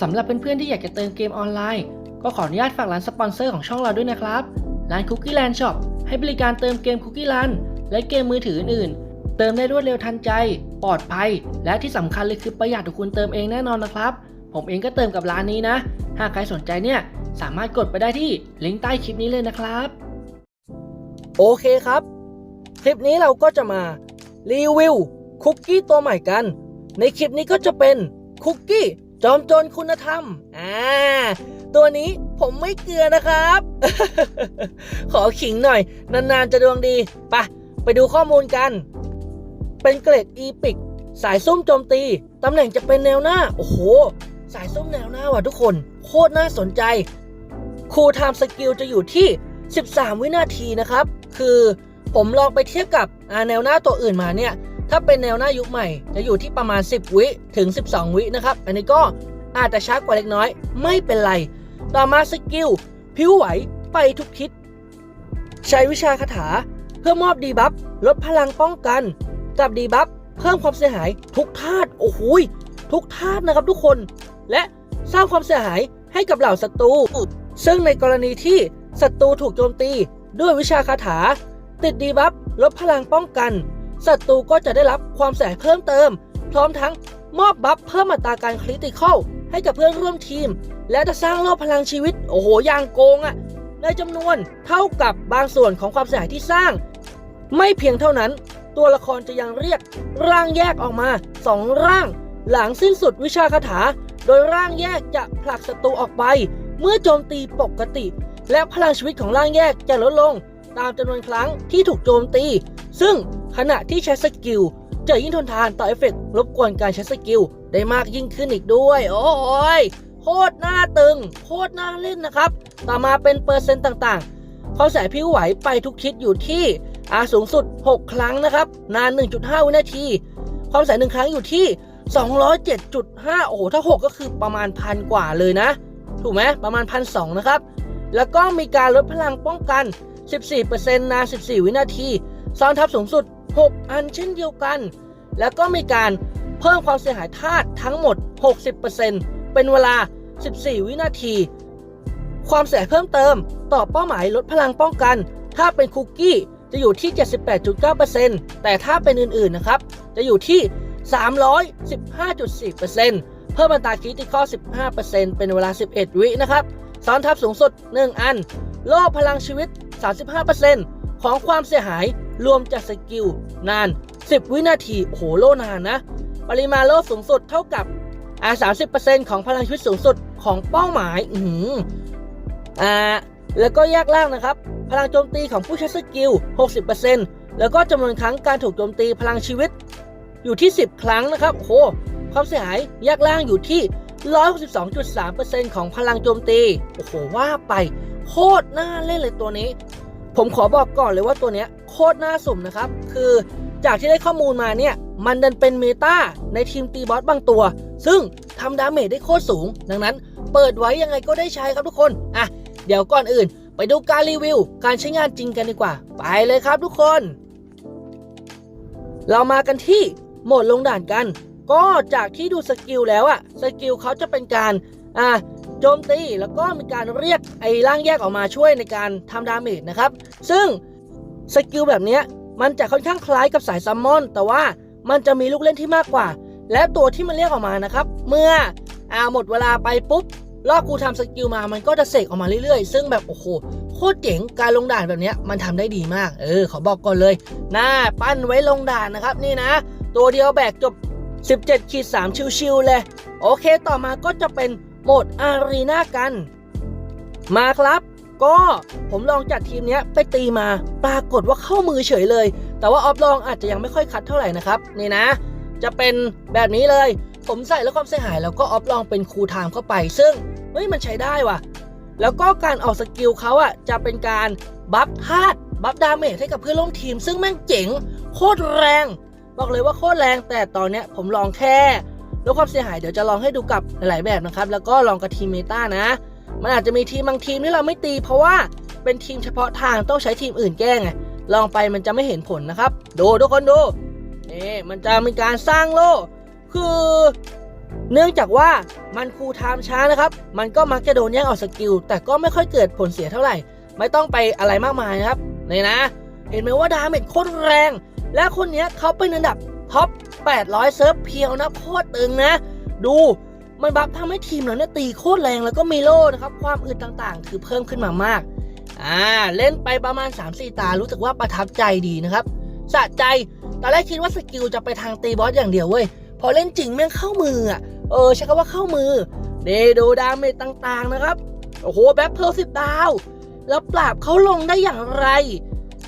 สำหรับเพื่อนๆที่อยากจะเติมเกมออนไลน์ ก็ขออนุญาตฝากร้านสปอนเซอร์ของช่องเราด้วยนะครับ ร้าน Cookie Land Shop ให้บริการเติมเกม Cookie Land และเกมมือถืออื่นๆ เติมได้รวดเร็วทันใจ ปลอดภัย และที่สำคัญเลยคือประหยัดกว่าคุณเติมเองแน่นอนนะครับ ผมเองก็เติมกับร้านนี้นะ หากใครสนใจเนี่ยสามารถกดไปได้ที่ลิงก์ใต้คลิปนี้เลยนะครับ โอเคครับ คลิปนี้เราก็จะมารีวิวคุกกี้ตัวใหม่กัน ในคลิปนี้ก็จะเป็นคุกกี้ จอมโจรคุณธรรม อ่า ตัวนี้ผมไม่เกลือนะครับ ขอขิงหน่อย นาน ๆ จะดวงดี ปะ ไปดูข้อมูลกัน เป็นเกรดอีพิก สายซุ่มโจมตี ตำแหน่งจะเป็นแนวหน้า โอ้โห สายซุ่มแนวหน้าว่ะทุกคน โคตรน่าสนใจ คูลไทม์สกิลจะอยู่ที่ 13 วินาทีนะครับ คือผมลองไปเทียบกับอ่าแนวหน้าตัวอื่นมาเนี่ย ถ้าเป็นแนวหน้ายุคใหม่ จะอยู่ที่ประมาณ 10 วิถึง 12 วินะครับ อันนี้ก็อาจจะช้ากว่าเล็กน้อย ไม่เป็นไร ต่อมาสกิลผิวไหวไปทุกทิศ ใช้วิชาคาถา เพื่อมอบดีบัฟลดพลังป้องกัน กับดีบัฟเพิ่มความเสียหายทุกธาตุโอ้โหยทุกธาตุนะครับทุกคน และสร้างความเสียหายให้กับเหล่าศัตรู ซึ่งในกรณีที่ศัตรูถูกโจมตีด้วยวิชาคาถา ติดดีบัฟลดพลังป้องกัน ศัตรูก็จะได้รับความเสียหายเพิ่มเติม พร้อมทั้งมอบบัฟเพิ่มอัตราการคริติคอลให้กับเพื่อนร่วมทีม และจะสร้างโลกพลังชีวิต โอ้โหอย่างโกงอะ่ะ ในจำนวนเท่ากับบางส่วนของความเสียหายที่สร้าง ไม่เพียงเท่านั้น ตัวละครจะยังเรียกร่างแยกออกมาสองร่าง หลังสิ้นสุดวิชาคาถา โดยร่างแยกจะผลักศัตรูออกไป เมื่อโจมตีปกติ และพลังชีวิตของร่างแยกจะลดลง ตามจำนวนครั้งที่ถูกโจมตี ซึ่งขณะที่ใช้สกิลจะยิ่งทนทานต่อเอฟเฟกต์รบกวนการใช้สกิลได้มากยิ่งขึ้นอีกด้วย โอ้ยโคตรน่าตึง โคตรน่าเล่นนะครับ ต่อมาเป็นเปอร์เซ็นต์ต่างๆความแสายผิวไหวไปทุกทิศอยู่ที่อาสูงสุด 6 ครั้งนะครับ นาน 1.5 วินาที ความแสายหนึ่งครั้งอยู่ที่ 207.5 โอ้โหถ้า 6 ก็คือประมาณพันกว่าเลยนะ ถูกไหมประมาณพันสนะครับ แล้วก็มีการลดพลังป้องกัน 14%นาน 14 วินาที ซ้อนทับสูงสุด 6 อันเช่นเดียวกัน แล้วก็มีการเพิ่มความเสียหายธาตุทั้งหมด 60%เป็นเวลา 14 วินาที ความเสียหายเพิ่มเติม ต่อเป้าหมายลดพลังป้องกัน ถ้าเป็นคุกกี้จะอยู่ที่ 78.9%แต่ถ้าเป็นอื่นๆนะครับ จะอยู่ที่ 315.4%เพิ่มอัตราคริติคอล15%เป็นเวลา 11 วินะครับ ซ้อนทับสูงสุด 1 อัน โล่พลังชีวิต 35% ของความเสียหายรวมจากสกิลนาน 10 วินาทีโอ้โหโลนานนะ ปริมาณโลสูงสุดเท่ากับอ่า30%ของพลังชีวิตสูงสุดของเป้าหมาย อือหืออ่า แล้วก็แยกล่างนะครับ พลังโจมตีของผู้ใช้สกิล 60%แล้วก็จำนวนครั้งการถูกโจมตีพลังชีวิต อยู่ที่ 10 ครั้งนะครับโอ้โหความเสียหายแยกล่างอยู่ที่ 162.3%ของพลังโจมตี โอ้โห ว่าไป โคตรน่าเล่นเลยตัวนี้ ผมขอบอกก่อนเลยว่าตัวเนี้ยโคตรน่าสุ่มนะครับ คือจากที่ได้ข้อมูลมาเนี่ย มันดันเป็นเมตาในทีมตีบอสบางตัว ซึ่งทำดาเมจได้โคตรสูง ดังนั้น เปิดไว้ยังไงก็ได้ใช้ครับทุกคน อะ เดี๋ยวก่อนอื่น ไปดูการรีวิว การใช้งานจริงกันดีกว่า ไปเลยครับทุกคน เรามากันที่โหมดลงด่านกัน ก็จากที่ดูสกิลแล้วอะสกิลเขาจะเป็นการ อ่า โจมตี แล้วก็มีการเรียกไอ้ร่างแยกออกมาช่วยในการทำดาเมจนะครับ ซึ่งสกิลแบบนี้มันจะค่อนข้างคล้ายกับสายซัมมอน แต่ว่ามันจะมีลูกเล่นที่มากกว่า และตัวที่มันเรียกออกมานะครับ เมื่ออาหมดเวลาไปปุ๊บลอกกูทำสกิลมา มันก็จะเสกออกมาเรื่อยๆ ซึ่งแบบโอ้โห โคตรเจ๋ง การลงด่านแบบนี้มันทำได้ดีมาก เออ ขอบอกก่อนเลย หน้าปั้นไว้ลงด่านนะครับ นี่นะ ตัวเดียวแบกจบ 17ขีด3ชิวๆเลย โอเค ต่อมาก็จะเป็น หมดอารีนากัน มาครับ ก็ผมลองจัดทีมเนี้ยไปตีมาปรากฏว่าเข้ามือเฉยเลย แต่ว่าออฟลองอาจจะยังไม่ค่อยคัดเท่าไหร่นะครับ นี่นะ จะเป็นแบบนี้เลย ผมใส่แล้วความเสียหายแล้วก็ออฟลองเป็นครูไทม์เข้าไป ซึ่งเฮ้ยมันใช้ได้ว่ะ แล้วก็การออกสกิลเขาอะจะเป็นการบัฟธาตุบัฟดาเมจให้กับเพื่อนร่วมทีม ซึ่งแม่งเจ๋งโคตรแรง บอกเลยว่าโคตรแรงแต่ตอนเนี้ยผมลองแค่ ลดความเสียหายเดี๋ยวจะลองให้ดูกับหลายๆแบบนะครับ แล้วก็ลองกับทีมเมตานะ มันอาจจะมีทีมบางทีมที่เราไม่ตี เพราะว่าเป็นทีมเฉพาะทางต้องใช้ทีมอื่นแก้ไงลองไปมันจะไม่เห็นผลนะครับ ดูทุกคนดูนี่มันจะมีการสร้างโล่คือ เนื่องจากว่ามันคูลไทม์ช้านะครับ มันก็มักจะโดนแย่งออกสกิล แต่ก็ไม่ค่อยเกิดผลเสียเท่าไหร่ ไม่ต้องไปอะไรมากมายนะครับนี่นะ เห็นไหมว่าดาเมจโคตรแรง และคนนี้เขาเป็นอันดับ ท็อป 800 เซิร์ฟเพียวนะโคตรตึงนะ ดูมันบัฟทำให้ทีมเราเนี่ยตีโคตรแรงแล้วก็มีโล่นะครับ ความอึดต่างๆ คือเพิ่มขึ้นมามากอ่าเล่นไปประมาณ 3-4 ตารู้สึกว่าประทับใจดีนะครับสะใจตอนแรกคิดว่าสกิลจะไปทางตีบอสอย่างเดียวเว้ยพอเล่นจริงแม่งเข้ามืออะเออใช้คำว่าเข้ามือเดโดดาเมจต่างๆนะครับโอ้โหแบ็คเพลสิบดาว แล้วปราบเขาลงได้อย่างไร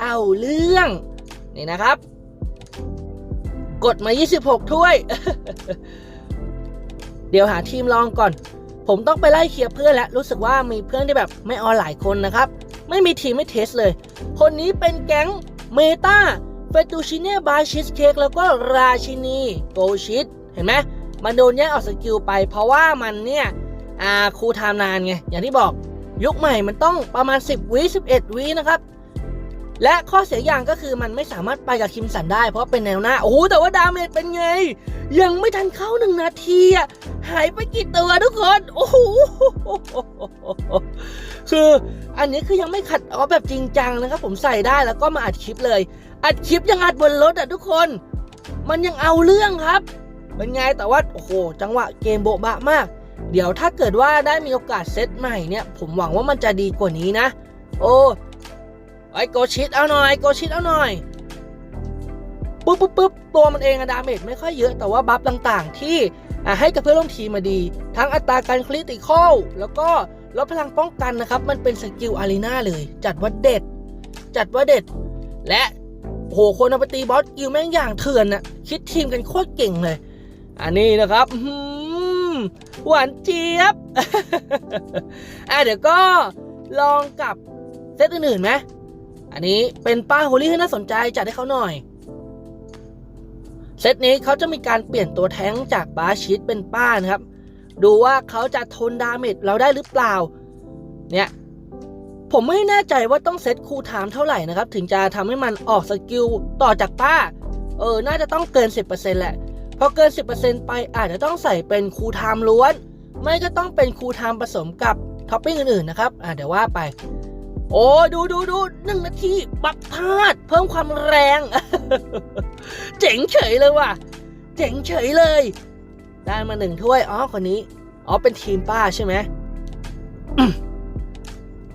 เอาเรื่อง นี่นะครับ กดมา 26 ถ้วย เดี๋ยวหาทีมลองก่อน ผมต้องไปไล่เคลียร์เพื่อนแล้ว รู้สึกว่ามีเพื่อนที่แบบไม่ออนหลายคนนะครับ ไม่มีทีมไม่เทสเลย คนนี้เป็นแก๊งเมตาเฟตูชิเน่บาชิสเค้กแล้วก็ราชินีโกชิตเห็นไหมมันโดนแย่งออกสกิลไป เพราะว่ามันเนี่ยอาคูไทม์นานไง อย่างที่บอกยุคใหม่มันต้องประมาณ 10วิ11วินะครับ และข้อเสียอย่างก็คือมันไม่สามารถไปกับคิมสันได้ เพราะเป็นแนวหน้า โอ้โห แต่ว่าดาเมจเป็นไง ยังไม่ทันเข้าหนึ่งนาทีอะหายไปกี่ตัวทุกคน โอ้โห คืออันนี้คือยังไม่ขัดออฟแบบจริงจังนะครับ ผมใส่ได้แล้วก็มาอัดคลิปเลย อัดคลิปยังอัดบนรถอะทุกคน มันยังเอาเรื่องครับ เป็นไงแต่ว่าโอ้โห จังหวะเกมโบะบะมาก เดี๋ยวถ้าเกิดว่าได้มีโอกาสเซตใหม่เนี่ย ผมหวังว่ามันจะดีกว่านี้นะ โอ้ ไอโกชิดเอาหน่อยโกชิดเอาหน่อยปุ๊บปุ๊บปุ๊บตัวมันเองอะดาเมจไม่ค่อยเยอะแต่ว่าบัฟต่างๆ ที่ให้กับเพื่อนร่วมทีมมาดี ทั้งอัตราการคริติคอลแล้วก็ลดพลังป้องกันนะครับ มันเป็นสกิลอารีนาเลย จัดว่าเด็ด จัดว่าเด็ด และโหคนเอาไปตีบอสกิลแม่งอย่างเถื่อนน่ะคิดทีมกันโคตรเก่งเลย อันนี้นะครับอื้อหือหวานเจี๊ยบอะเดี๋ยวก็ลองกับเซตอื่นๆไหม อันนี้เป็นป้าโฮลี่ที่น่าสนใจจัดให้เขาหน่อย เซตนี้เขาจะมีการเปลี่ยนตัวแท้งจากบาชิดเป็นป้านะครับ ดูว่าเขาจะทนดาเมจเราได้หรือเปล่า เนี่ย ผมไม่แน่ใจว่าต้องเซตคูลไทม์เท่าไหร่นะครับ ถึงจะทำให้มันออกสกิลต่อจากป้า เออ น่าจะต้องเกิน 10%แหละ พอเกิน 10%ไปอาจจะต้องใส่เป็นคูลไทม์ล้วน ไม่ก็ต้องเป็นคูลไทม์ผสมกับท็อปปิ้งอื่นๆนะครับ อ่าเดี๋ยวว่าไป โอ้ดูดูดูหนึ่งนาทีบักพาด เพิ่มความแรง เจ๋งเฉยเลยว่ะ เจ๋งเฉยเลย ได้มาหนึ่งถ้วยอ๋อคนนี้อ๋อเป็นทีมป้าใช่ไหมอืม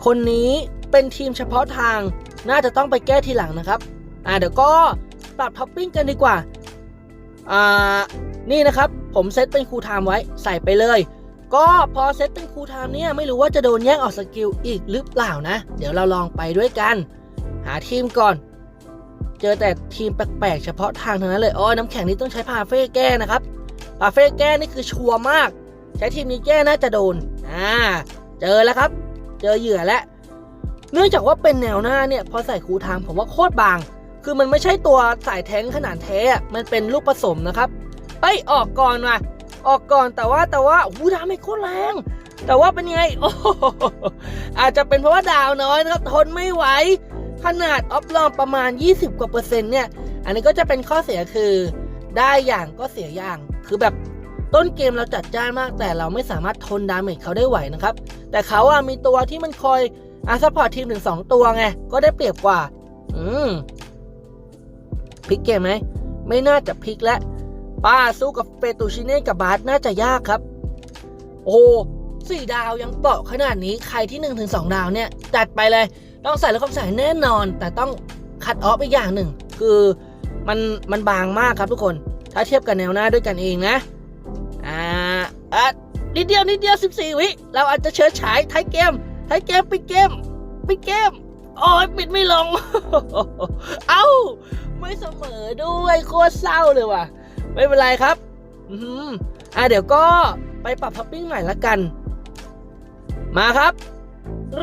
คนนี้เป็นทีมเฉพาะทาง น่าจะต้องไปแก้ทีหลังนะครับ อ่าเดี๋ยวก็ปรับท็อปปิ้งกันดีกว่า อ่า นี่นะครับ ผมเซตเป็นคูลไทม์ไว้ใส่ไปเลย ก็พอเซตเป็นคูลไทม์เนี่ยไม่รู้ว่าจะโดนแย่งออกสกิลอีกหรือเปล่านะ เดี๋ยวเราลองไปด้วยกัน หาทีมก่อน เจอแต่ทีมแปลกๆ เฉพาะทางเทั้งนั้นเลยอ๋อน้ำแข็งนี้ต้องใช้พาเฟ่แก้นะครับ พาเฟ่แก้นี่คือชัวร์มาก ใช้ทีมนี้แก้น่าจะโดน อ่า เจอแล้วครับ เจอเหยื่อแล้ว เนื่องจากว่าเป็นแนวหน้าเนี่ยพอใส่คูลไทม์ผมว่าโคตรบาง คือมันไม่ใช่ตัวสายแท้งขนาดแท้อะมันเป็นลูกผสมนะครับ เอ้ยออกก่อนว่ะ ออกก่อนแต่ว่าแต่ว่าหูดาไม่โคตรแรง แต่ว่าเป็นไงโอ้อาจจะเป็นเพราะว่าดาวน้อยนะครับทนไม่ไหวขนาดออฟลอมประมาณ 20 กว่าเปอร์เซ็นต์เนี่ย อันนี้ก็จะเป็นข้อเสียคือได้อย่างก็เสียอย่าง คือแบบต้นเกมเราจัดจ้านมาก แต่เราไม่สามารถทนดาเมจเขาได้ไหวนะครับ แต่เขาอะมีตัวที่มันคอยอาซัพพอร์ตทีมถึงสองตัวไง ก็ได้เปรียบกว่า อืมพลิกเกมไหม ไม่น่าจะพลิกแล้ว ป้าสู้กับเฟตูชิเน่กับบาสน่าจะยากครับ โอ้สี่ดาวยังเปาะขนาดนี้ใครที่1นถึงสดาวเนี่ยจัดไปเลยต้องใส่แล้วคำใส่แน่นอน แต่ต้องคัดออฟอีกอย่างหนึ่ง คือมันมันบางมากครับทุกคน ถ้าเทียบกับแนวหน้าด้วยกันเองนะอ่าอะนิดเดียวนิดเดียว 14 วิเราอาจจะเชิญฉายท้ายเกมท้ายเกมปิดเกมปิดเกมโอ้ยปิดไม่ลง เอ้า ไม่เสมอด้วยโคตรเศร้าเลยว่ะ ไม่เป็นไรครับ อืมอะเดี๋ยวก็ไปปรับท็อปปิ้งใหม่ละกัน มาครับ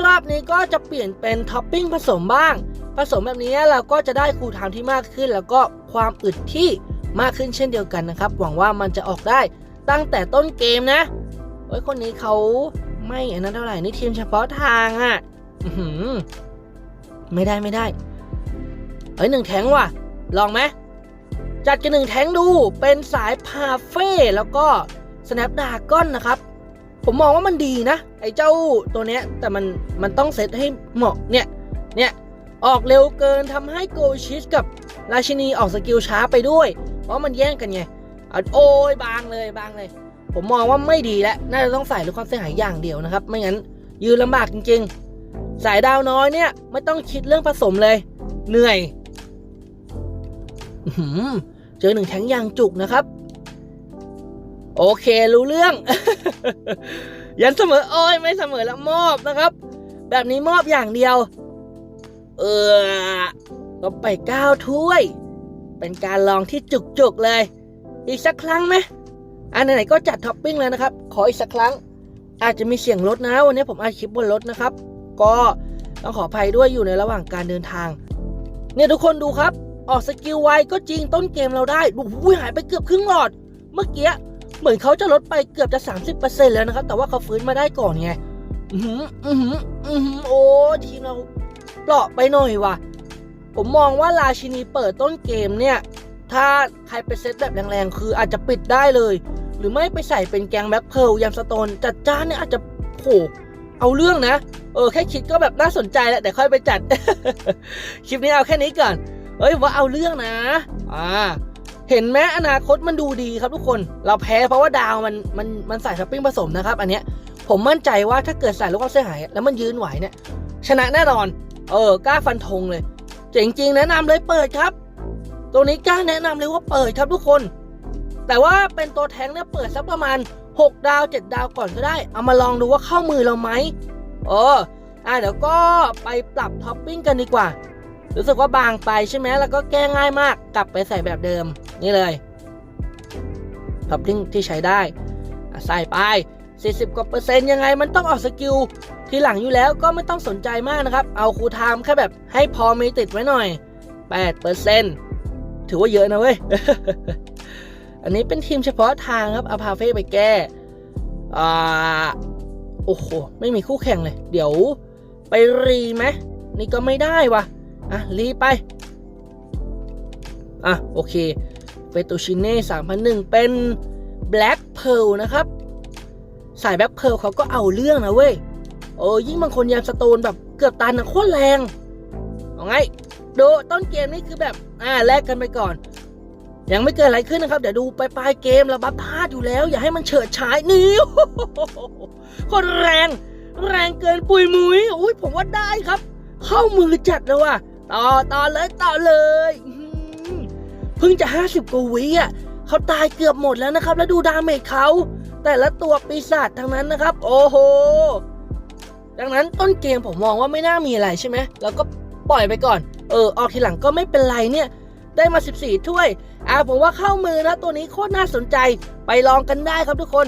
รอบนี้ก็จะเปลี่ยนเป็นท็อปปิ้งผสมบ้าง ผสมแบบนี้เราก็จะได้คูลไทม์ที่มากขึ้น แล้วก็ความอึดที่มากขึ้นเช่นเดียวกันนะครับ หวังว่ามันจะออกได้ตั้งแต่ต้นเกมนะโอ้ยคนนี้เขาไม่อันนั้นเท่าไหร่นี่ทีมเฉพาะทางอะ่ะอือหือไม่ได้ไม่ได้เอ้ยหนึ่งแทงว่ะ ลองไหม จัดกันหนึ่งแทงดูเป็นสายพาเฟ่แล้วก็ Snapdragon นะครับ ผมมองว่ามันดีนะ ไอ้เจ้าตัวเนี้ย แต่มันมันต้องเซตให้เหมาะเนี่ยเนี่ยออกเร็วเกินทำให้โกชิสกับราชินีออกสกิลช้าไปด้วย เพราะมันแย่งกันไงอโอ้ยบางเลยบางเลย ผมมองว่าไม่ดีแล้วน่าจะต้องใส่ลดความเสียหายอย่างเดียวนะครับ ไม่งั้นยืนลำบากจริง ๆ สายดาวน้อยเนี่ย ไม่ต้องคิดเรื่องผสมเลย เหนื่อย เจอหนึ่งแทงยางจุกนะครับ โอเครู้เรื่อง ยันเสมอโอ้ยไม่เสมอแล้วมอบนะครับ แบบนี้มอบอย่างเดียว เออก็ไปเก้าถ้วย เป็นการลองที่จุกๆเลย อีกสักครั้งไหมอันไหนๆก็จัดท็อปปิ้งแล้วนะครับ ขออีกสักครั้ง อาจจะมีเสียงรถนะ วันนี้ผมอัดคลิปบนรถนะครับ ก็ต้องขออภัยด้วยอยู่ในระหว่างการเดินทาง เนี่ยทุกคนดูครับ ออกสกิลไวก็จริงต้นเกมเราได้ดูหูหายไปเกือบครึ่งหลอด เมื่อกี้เหมือนเขาจะลดไปเกือบจะ 30%แล้วนะครับ แต่ว่าเขาฟื้นมาได้ก่อนไง อือหืออือหืออือหือโอ้ทีมเราเปราะไปหน่อยว่ะ ผมมองว่าราชินีเปิดต้นเกมเนี่ย ถ้าใครไปเซตแบบแรงๆ คืออาจจะปิดได้เลย หรือไม่ไปใส่เป็นแกงแบ็คเพลยามสโตนจัดจ้านเนี่ยอาจจะโผเอาเรื่องนะ เออ แค่คิดก็แบบน่าสนใจแล้วแต่ค่อยไปจัด คลิปนี้เอาแค่นี้ก่อน เฮ้ยว่าเอาเรื่องนะ อ่า เห็นไหมอนาคตมันดูดีครับทุกคน เราแพ้เพราะว่าดาวมันมันมันใส่ท็อปปิ้งผสมนะครับ อันเนี้ย ผมมั่นใจว่าถ้าเกิดใส่ลูกควาเสียหาย แล้วมันยืนไหวเนี่ย ชนะแน่นอน เออกล้าฟันธงเลย เจ๋งจริงแนะนำเลยเปิดครับ ตัวนี้กล้าแนะนำเลยว่าเปิดครับทุกคน แต่ว่าเป็นตัวแทงเนี่ยเปิดสักประมาณ 6 ดาว 7 ดาวก่อนก็ได้ เอามาลองดูว่าเข้ามือเราไหมเอออะเดี๋ยวก็ไปปรับท็อปปิ้งกันดีกว่า รู้สึกว่าบางไปใช่ไหมแล้วก็แก้ง่ายมากกลับไปใส่แบบเดิมนี่เลยท็อปปิ้งที่ใช้ได้อะใส่ไป 40กว่าเปอร์เซ็นต์ยังไงมันต้องออกสกิลทีหลังอยู่แล้วก็ไม่ต้องสนใจมากนะครับ เอาครูไทม์แค่แบบให้พอมีติดไว้หน่อย8เปอร์เซ็นต์ถือว่าเยอะนะเว้ย อันนี้เป็นทีมเฉพาะทางครับเอาพาเฟ่ไปแก้อ่าโอ้โห ไม่มีคู่แข่งเลย เดี๋ยวไปรีไหมนี่ก็ไม่ได้วะ อะรีไป อะ โอเคเฟตูชิเน่3001เป็น Black Pearl นะครับ สาย Black Pearl เขาก็เอาเรื่องนะเว้ย โอ้ยิ่งบางคนยามสโตนแบบเกือบตันนะโคตรแรง เอาไง ดูต้นเกมนี่คือแบบ อ่าแลกกันไปก่อน ยังไม่เกิดอะไรขึ้นนะครับ เดี๋ยวดูไปปลายเกมเราบัฟพลาดอยู่แล้ว อย่าให้มันเฉิดฉายนี่โคนแรง แรงเกินปุยมุยอุ้ยผมว่าได้ครับ เข้ามือจัดเลยว่ะ ต่อต่อเลยต่อเลยเพิ่งจะ50กว่าวิอะเขาตายเกือบหมดแล้วนะครับ แล้วดูดาเมจเขาแต่ละตัวปีศาจทั้งนั้นนะครับ โอ้โหดังนั้นต้นเกมผมมองว่าไม่น่ามีอะไรใช่ไหมแล้วก็ปล่อยไปก่อน เออ ออกทีหลังก็ไม่เป็นไรเนี่ย ได้มา 14 ถ้วย อ่าผมว่าเข้ามือนะตัวนี้โคตรน่าสนใจ ไปลองกันได้ครับทุกคน